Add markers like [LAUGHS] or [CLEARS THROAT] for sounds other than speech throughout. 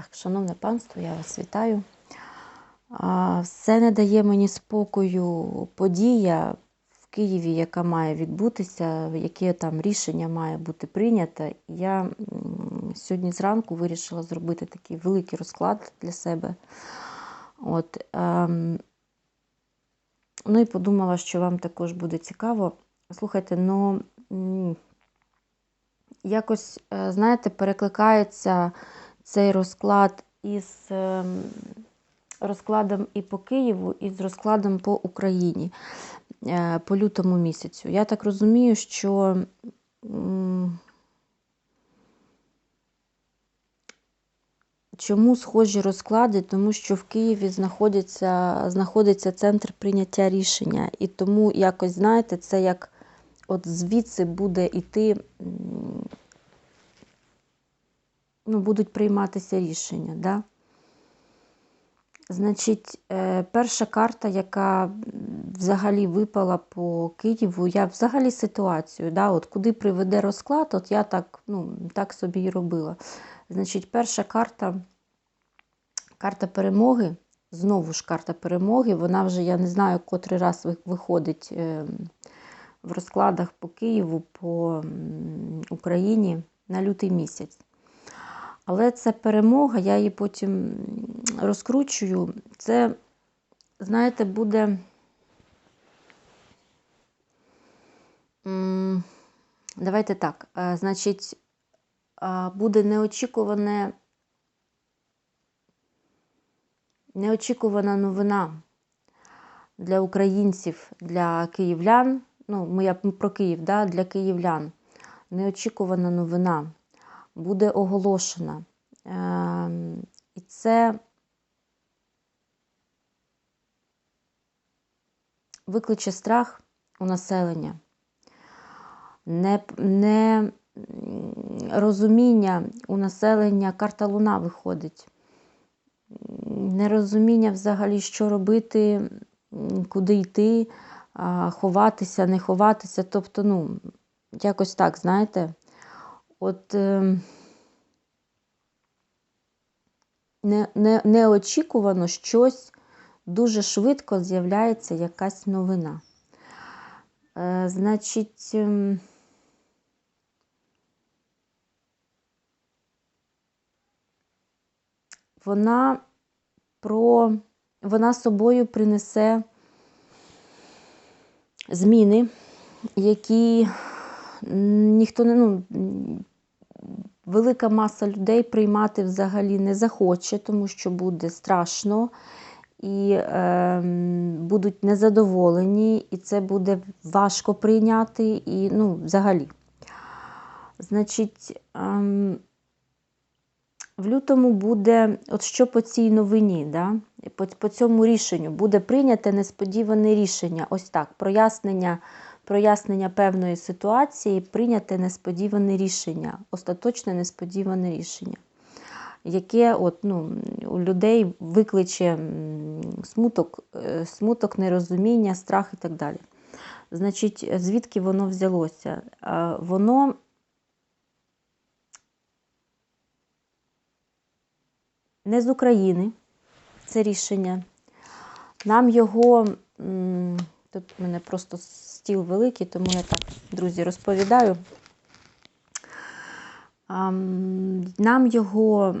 Так, шановне панство, я вас вітаю. Все не дає мені спокою подія в Києві, яка має відбутися, яке там рішення має бути прийнято. Я сьогодні зранку вирішила зробити такий великий розклад для себе. От, ем, ну і подумала, що вам також буде цікаво. Слухайте, ну якось, е, знаєте, перекликається цей розклад із ем, розкладом і по Києву, і з розкладом по Україні е, по лютому місяцю. Я так розумію, що чому схожі розклади? Тому що в Києві знаходиться, знаходиться центр прийняття рішення. І тому якось, знаєте, це як от звідси буде йти. Ну, будуть прийматися рішення. Да? Значить, е, перша карта, яка взагалі випала по Києву, я взагалі ситуацію, да, от куди приведе розклад, от я так, ну, так собі і робила. Значить, перша карта, карта перемоги, знову ж карта перемоги, вона вже, я не знаю, котрий раз виходить е, в розкладах по Києву, по Україні на лютий місяць. Але це перемога, я її потім розкручую. Це, знаєте, буде. Давайте так. е, Значить, буде неочікуване, неочікувана новина для українців, для київлян. Ну, ми про Київ, да, для київлян. Неочікувана новина буде оголошена. Ем, І це викличе страх у населення, не, не розуміння у населення, карта Луна виходить. Нерозуміння взагалі, що робити, куди йти, ховатися, не ховатися. Тобто, ну, якось так, знаєте. От ем, не, не, неочікувано щось дуже швидко з'являється якась новина. Е, значить, ем, вона про вона собою принесе зміни, які ніхто не ну, велика маса людей приймати взагалі не захоче, тому що буде страшно і е, будуть незадоволені, і це буде важко прийняти, і ну, взагалі. Значить, ем, в лютому буде, от що по цій новині, да? по, по цьому рішенню буде прийняте несподіване рішення. Ось так, прояснення, прояснення певної ситуації, прийняте несподіване рішення, остаточне несподіване рішення, яке от, ну, у людей викличе смуток, е, смуток, нерозуміння, страх і так далі. Значить, звідки воно взялося? Воно не з України це рішення. Нам його, тут мене просто стіл великий, тому я так, друзі, розповідаю. Нам його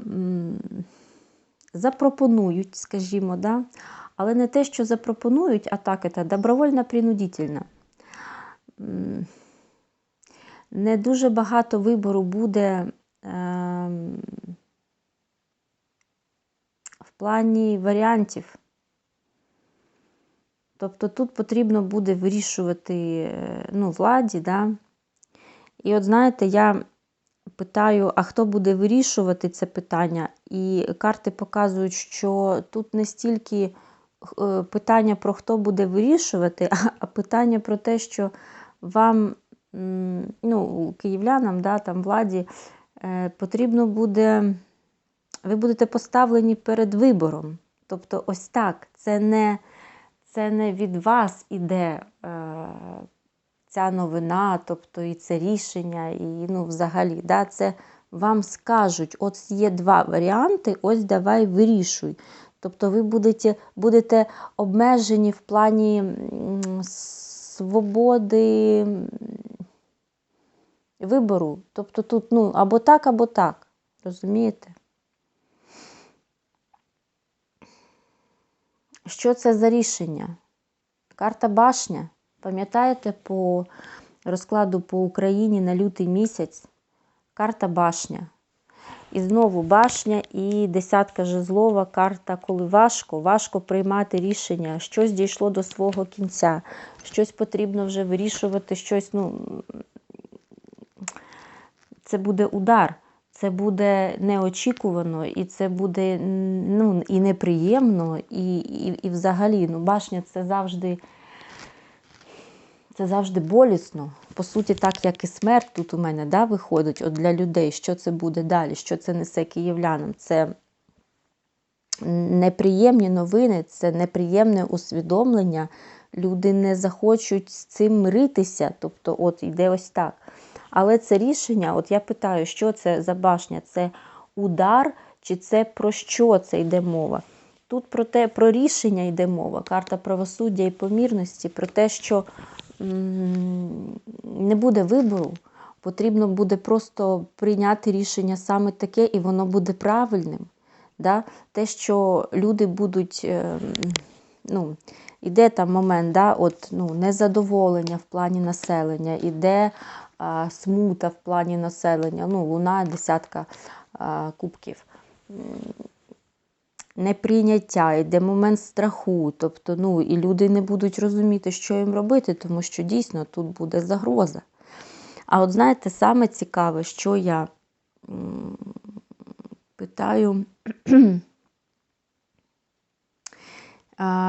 запропонують, скажімо, да? але не те, що запропонують, а так, це добровольно принудительно. Не дуже багато вибору буде. ем, в плані варіантів. Тобто тут потрібно буде вирішувати е, ну, владі. Да? І от знаєте, я питаю, а хто буде вирішувати це питання? І карти показують, що тут не стільки е, питання про хто буде вирішувати, а- питання про те, що вам, ну, київлянам, да, там, владі, е, потрібно буде ви будете поставлені перед вибором. Тобто, ось так, це не, це не від вас іде е, ця новина, тобто і це рішення, і ну, взагалі, да, це вам скажуть, от є два варіанти, ось давай вирішуй. Тобто ви будете, будете обмежені в плані свободи вибору. Тобто тут ну, або так, або так. Розумієте? Що це за рішення? Карта башня. Пам'ятаєте по розкладу по Україні на лютий місяць? Карта башня. І знову башня і десятка жезлова, карта, коли важко, важко приймати рішення, щось дійшло до свого кінця, щось потрібно вже вирішувати, щось, ну, це буде удар, це буде неочікувано, і це буде ну, і неприємно, і, і, і взагалі ну, башня це завжди. Це завжди болісно. По суті, так як і смерть тут у мене да, виходить от для людей, що це буде далі, що це несе київлянам. Це неприємні новини, це неприємне усвідомлення. Люди не захочуть з цим миритися. Тобто, от йде ось так. Але це рішення, от я питаю, що це за башня? Це удар, чи це про що це йде мова? Тут про те, про рішення йде мова, карта правосуддя і помірності, про те, що не буде вибору, потрібно буде просто прийняти рішення саме таке, і воно буде правильним. Да? Те, що люди будуть, ну, іде там момент, да, от, ну, незадоволення в плані населення, іде смута в плані населення, ну, луна, десятка кубків неприйняття, йде момент страху. Тобто, ну, і люди не будуть розуміти, що їм робити, тому що дійсно тут буде загроза. А от знаєте, саме цікаве, що я питаю, [CLEARS THROAT]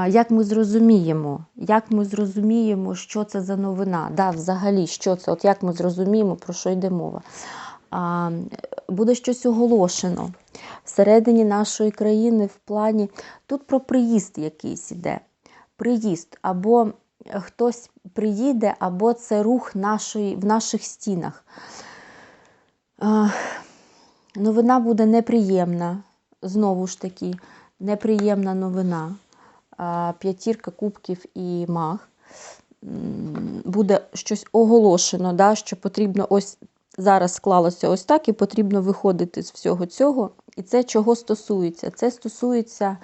як ми зрозуміємо, як ми зрозуміємо, що це за новина? Да, Взагалі, що це? От як ми зрозуміємо, про що йде мова? Буде щось оголошено всередині нашої країни в плані. Тут про приїзд якийсь іде. Приїзд, або хтось приїде, або це рух нашої, в наших стінах. Новина буде неприємна, знову ж таки, неприємна новина. П'ятірка кубків і маг. Буде щось оголошено, да, що потрібно ось зараз склалося ось так, і потрібно виходити з всього цього. І це чого стосується? Це стосується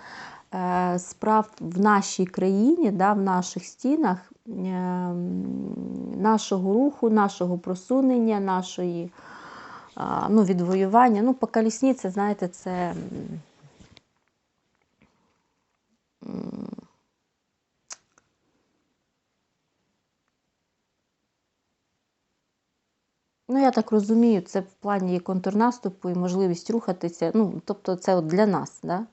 е, справ в нашій країні, да, в наших стінах, е, нашого руху, нашого просунення, нашої е, ну, відвоювання. Ну, по це, знаєте, це. Ну, я так розумію, це в плані контрнаступу і можливість рухатися. Ну, тобто, це от для нас. Да?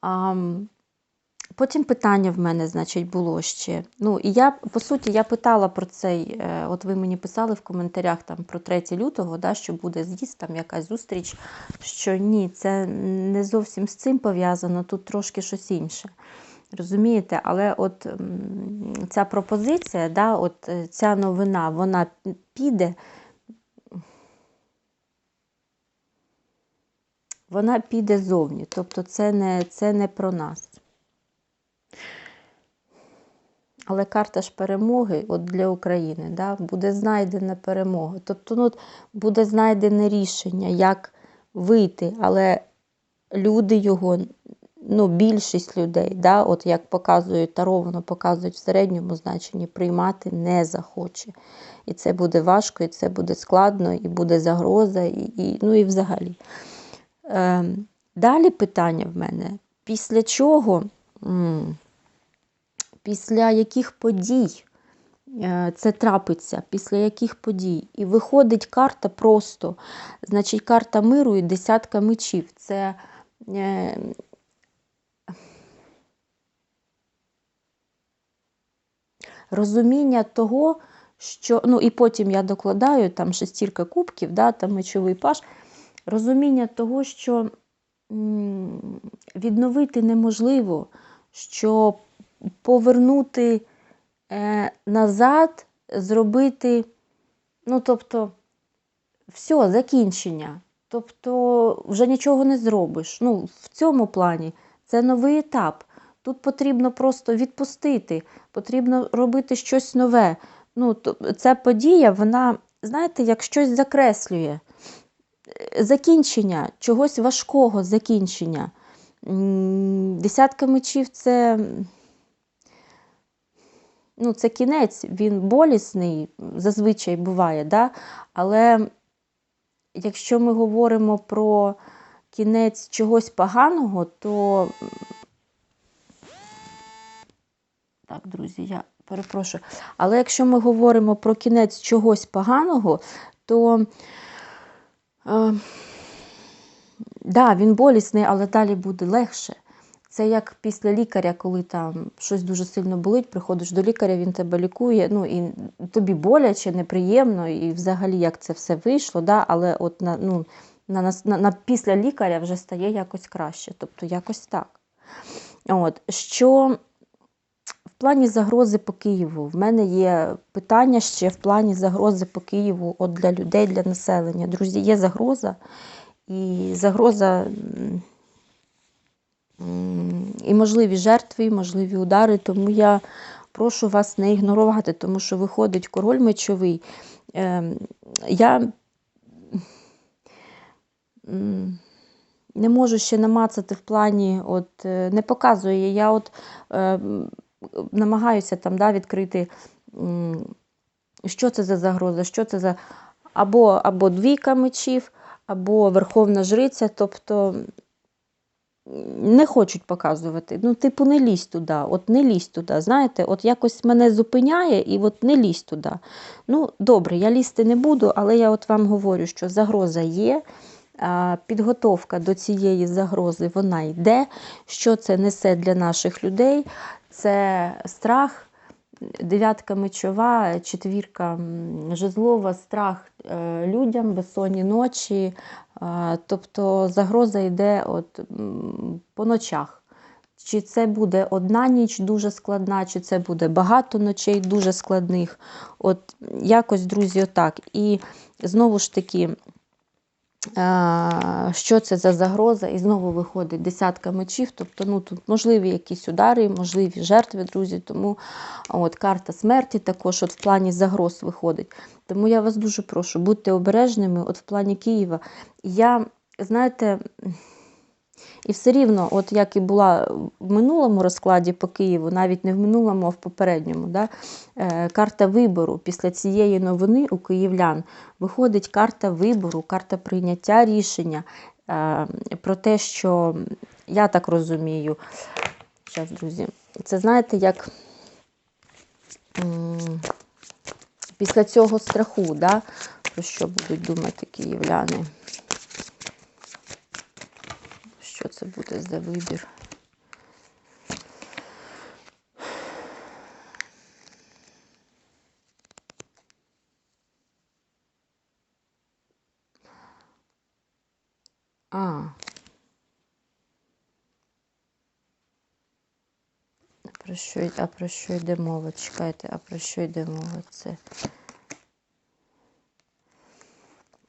А, Потім питання в мене, значить, було ще. Ну, і я, по суті, я питала про цей, е, от ви мені писали в коментарях там про 3 лютого, да, що буде з'їзд, там якась зустріч, що ні, це не зовсім з цим пов'язано, тут трошки щось інше. Розумієте, але от ця пропозиція, да, от е, ця новина, вона піде, вона піде зовні. Тобто це не, це не про нас. Але карта ж перемоги от для України да, буде знайдена перемога. Тобто ну, буде знайдене рішення, як вийти, але люди його ну, більшість людей, да, от як показують таро, воно показують в середньому значенні, приймати не захоче. І це буде важко, і це буде складно, і буде загроза, і, і ну і взагалі. Е, Далі питання в мене: після чого, після яких подій е, це трапиться, після яких подій? І виходить карта просто, значить, карта миру і десятка мечів. Це розуміння того, що, ну і потім я докладаю там шестірка кубків, да, там мечовий паш, розуміння того, що відновити неможливо, що повернути е, назад, зробити, ну, тобто, все, закінчення. Тобто вже нічого не зробиш. Ну, в цьому плані це новий етап. Тут потрібно просто відпустити, потрібно робити щось нове. Ну, ця подія, вона, знаєте, як щось закреслює. Е, Закінчення, чогось важкого закінчення. Десятка мечів це, ну, це кінець, він болісний, зазвичай буває, да? але якщо ми говоримо про кінець чогось поганого, то. Так, друзі, я перепрошую. Але якщо ми говоримо про кінець чогось поганого, то е, да, він болісний, але далі буде легше. Це як після лікаря, коли там щось дуже сильно болить, приходиш до лікаря, він тебе лікує. Ну і тобі боляче, неприємно, і взагалі як це все вийшло, да? але от на, ну, на, нас- на, на після лікаря вже стає якось краще. Тобто якось так. От, що плані загрози по Києву. В мене є питання ще в плані загрози по Києву от для людей, для населення. Друзі, є загроза, і загроза і можливі жертви, і можливі удари. Тому я прошу вас не ігнорувати, тому що виходить король мечовий. Ем, Я не можу ще намацати в плані, от е, не показує. Я от е, м, намагаюся там да, відкрити, що це за загроза, що це за або, або двійка мечів, або верховна жриця. Тобто не хочуть показувати. Ну, типу, не лізь туди, от не лізь туди. Знаєте, от якось мене зупиняє і от не лізь туди. Ну, добре, я лізти не буду, але я от вам говорю, що загроза є. Підготовка до цієї загрози вона йде. Що це несе для наших людей? Це страх, дев'ятка мечова, четвірка жезлова, страх е, людям, безсонні ночі. Е, Тобто загроза йде от, по ночах. Чи це буде одна ніч дуже складна, чи це буде багато ночей дуже складних. От якось, друзі, отак. І знову ж таки, що це за загроза? І знову виходить десятка мечів. Тобто, ну тут можливі якісь удари, можливі жертви, друзі. Тому от карта смерті також от в плані загроз виходить. Тому я вас дуже прошу, будьте обережними от в плані Києва. Я, знаєте, і все рівно, от як і була в минулому розкладі по Києву, навіть не в минулому, а в попередньому, да, е, карта вибору після цієї новини у київлян виходить карта вибору, карта прийняття рішення е, про те, що я так розумію. Зараз, друзі, це знаєте, як після цього страху, да, про що будуть думати київляни. Що це буде за вибір? А. Про що, а про що йде мова? Чекайте, а про що йде мова? Це,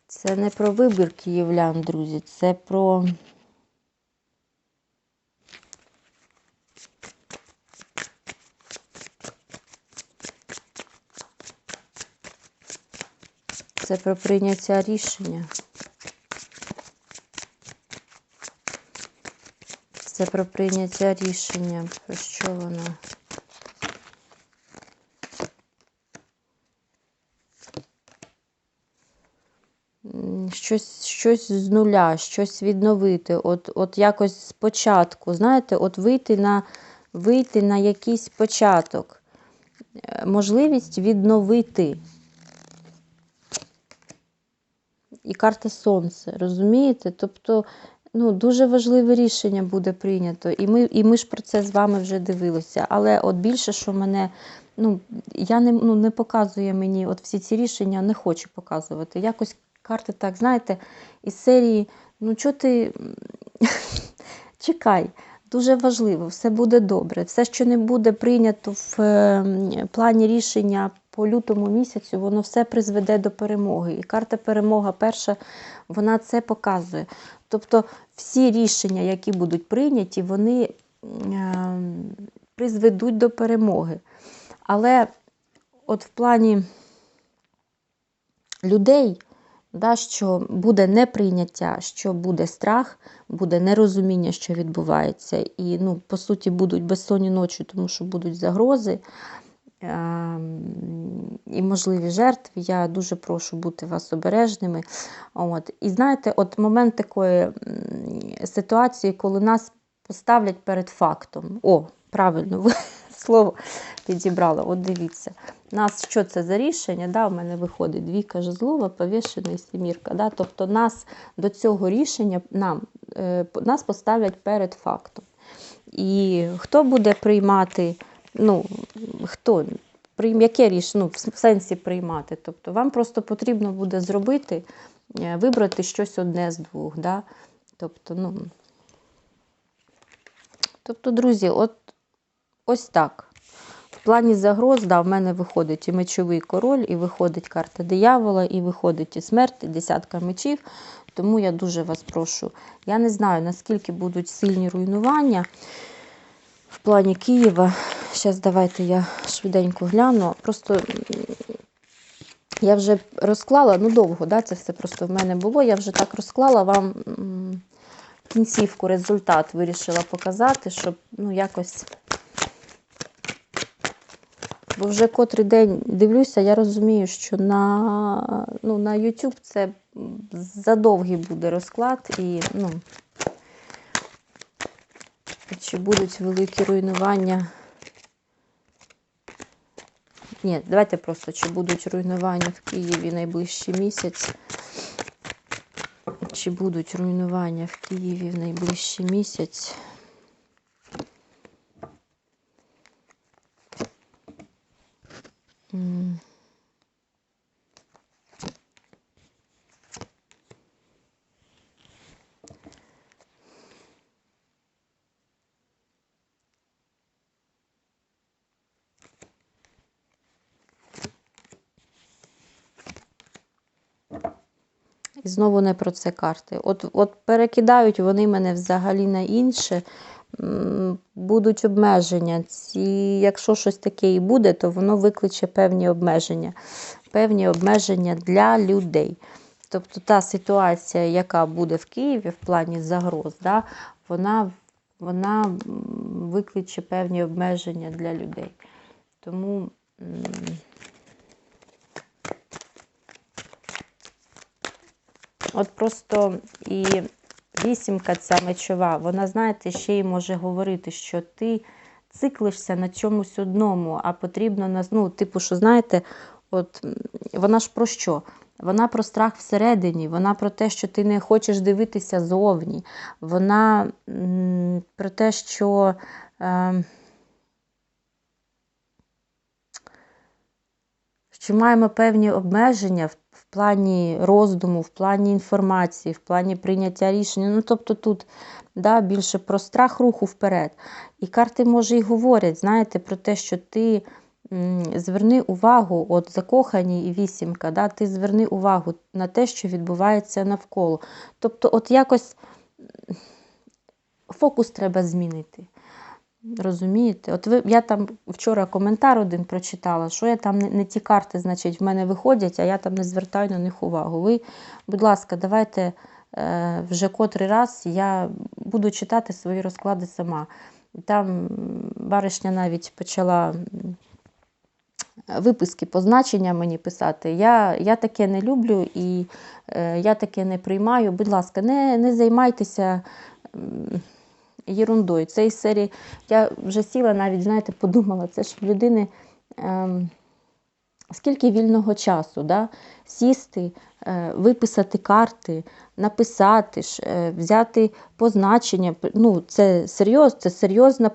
це не про вибір київлян, друзі, це про. Це про прийняття рішення. Це про прийняття рішення. Про що воно? Щось, щось з нуля, щось відновити, от, от якось спочатку, знаєте, от вийти на, вийти на якийсь початок. Е, Можливість відновити. І карта Сонце, розумієте? Тобто, ну, дуже важливе рішення буде прийнято. І ми, і ми ж про це з вами вже дивилися. Але от більше, що мене, ну, я не, ну, не показує мені от всі ці рішення, не хочу показувати. Якось карти так, знаєте, із серії, ну, чого ти [LAUGHS] чекай. Дуже важливо, все буде добре. Все, що не буде прийнято в е, плані рішення по лютому місяцю воно все призведе до перемоги. І карта перемога перша, вона це показує. Тобто всі рішення, які будуть прийняті, вони призведуть до перемоги. Але от в плані людей, да, що буде неприйняття, що буде страх, буде нерозуміння, що відбувається. І, ну, по суті, будуть безсонні ночі, тому що будуть загрози і можливі жертви. Я дуже прошу бути вас обережними. От. І знаєте, от момент такої ситуації, коли нас поставлять перед фактом. О, правильно, ви [LAUGHS] слово підібрала. От дивіться. Нас що це за рішення? Да, У мене виходить двійка жезлова, повішена і сімірка. Да? Тобто нас до цього рішення нам, е, нас поставлять перед фактом. І хто буде приймати, ну, хто, яке рішення, ну, в сенсі приймати? Тобто вам просто потрібно буде зробити, е, вибрати щось одне з двох. Да? Тобто, ну, тобто, друзі, от ось так. В плані загроз, да, в мене виходить і мечовий король, і виходить карта диявола, і виходить і смерть, і десятка мечів. Тому я дуже вас прошу. Я не знаю, наскільки будуть сильні руйнування в плані Києва. Зараз давайте я швиденько гляну. Просто я вже розклала, ну довго, да, це все просто в мене було. Я вже так розклала вам кінцівку, результат вирішила показати, щоб ну, якось. Бо вже котрий день дивлюся, я розумію, що на, ну, на YouTube це задовгий буде розклад і ну, чи будуть великі руйнування. Ні, давайте просто, чи будуть руйнування в Києві найближчий місяць. Чи будуть руйнування в Києві в найближчий місяць? І знову не про це карти. От, от перекидають вони мене взагалі на інше. Будуть обмеження. Ці, якщо щось таке і буде, то воно викличе певні обмеження. Певні обмеження для людей. Тобто та ситуація, яка буде в Києві в плані загроз, да, вона, вона викличе певні обмеження для людей. Тому. От просто і вісімка ця мечова, вона, знаєте, ще й може говорити, що ти циклишся на чомусь одному, а потрібно на ну, типу, що знаєте, от вона ж про що? Вона про страх всередині, вона про те, що ти не хочеш дивитися зовні. Вона про те, що. Е, що маємо певні обмеження в плані роздуму, в плані інформації, в плані прийняття рішення. Ну, тобто тут да, більше про страх руху вперед. І карти, може, і говорять, знаєте, про те, що ти зверни увагу, от закохані і вісімка, да, ти зверни увагу на те, що відбувається навколо. Тобто, от якось фокус треба змінити. Розумієте? От ви, я там вчора коментар один прочитала, що я там не, не ті карти, значить, в мене виходять, а я там не звертаю на них увагу. Ви, будь ласка, давайте е, вже котрий раз я буду читати свої розклади сама. Там баришня навіть почала виписки по значенням мені писати. Я, я таке не люблю і е, я таке не приймаю. Будь ласка, не, не займайтеся. м, Єрундою. Цей серії я вже сіла, навіть, знаєте, подумала, це ж в людини ем, скільки вільного часу, да? сісти, е, виписати карти, написати, е, взяти позначення. Ну, це серйоз, це серйозна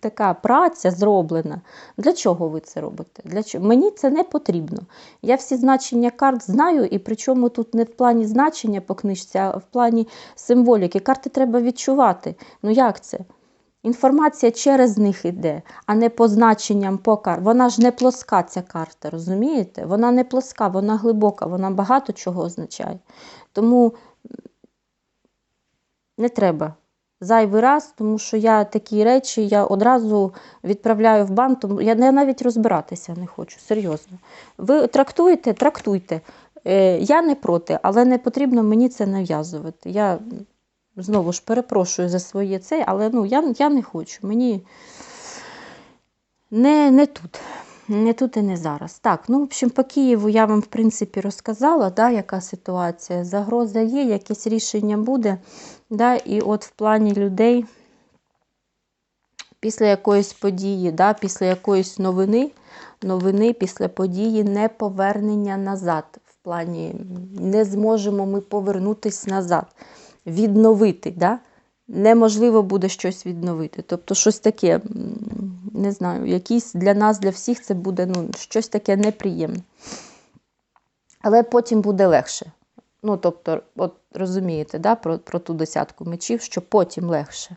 така праця зроблена. Для чого ви це робите? Для чого? Мені це не потрібно. Я всі значення карт знаю, і причому тут не в плані значення по книжці, а в плані символіки. Карти треба відчувати. Ну як це? Інформація через них іде, а не по значенням по кар. Вона ж не плоска, ця карта, розумієте? Вона не плоска, вона глибока, вона багато чого означає. Тому не треба зайвий раз, тому що я такі речі я одразу відправляю в бан, тому я, я навіть розбиратися не хочу, серйозно. Ви трактуєте, трактуйте. Е, я не проти, але не потрібно мені це нав'язувати. Я знову ж перепрошую за своє це, але ну, я, я не хочу. Мені не, не тут. Не тут і не зараз. Так, ну, в общем, по Києву я вам, в принципі, розказала, да, яка ситуація. Загроза є, якесь рішення буде. Да, і от в плані людей після якоїсь події, да, після якоїсь новини, новини після події не повернення назад. В плані не зможемо ми повернутися назад, відновити. Да? Неможливо буде щось відновити. Тобто, щось таке, не знаю, якийсь для нас, для всіх це буде ну, щось таке неприємне. Але потім буде легше. Ну, тобто, от розумієте, да, про, про ту десятку мечів, що потім легше.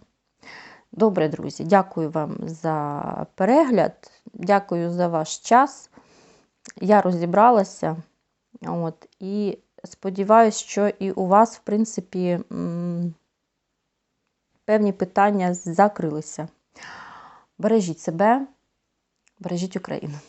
Добре, друзі, дякую вам за перегляд, дякую за ваш час. Я розібралася. От, і сподіваюся, що і у вас, в принципі, певні питання закрилися. Бережіть себе, бережіть Україну.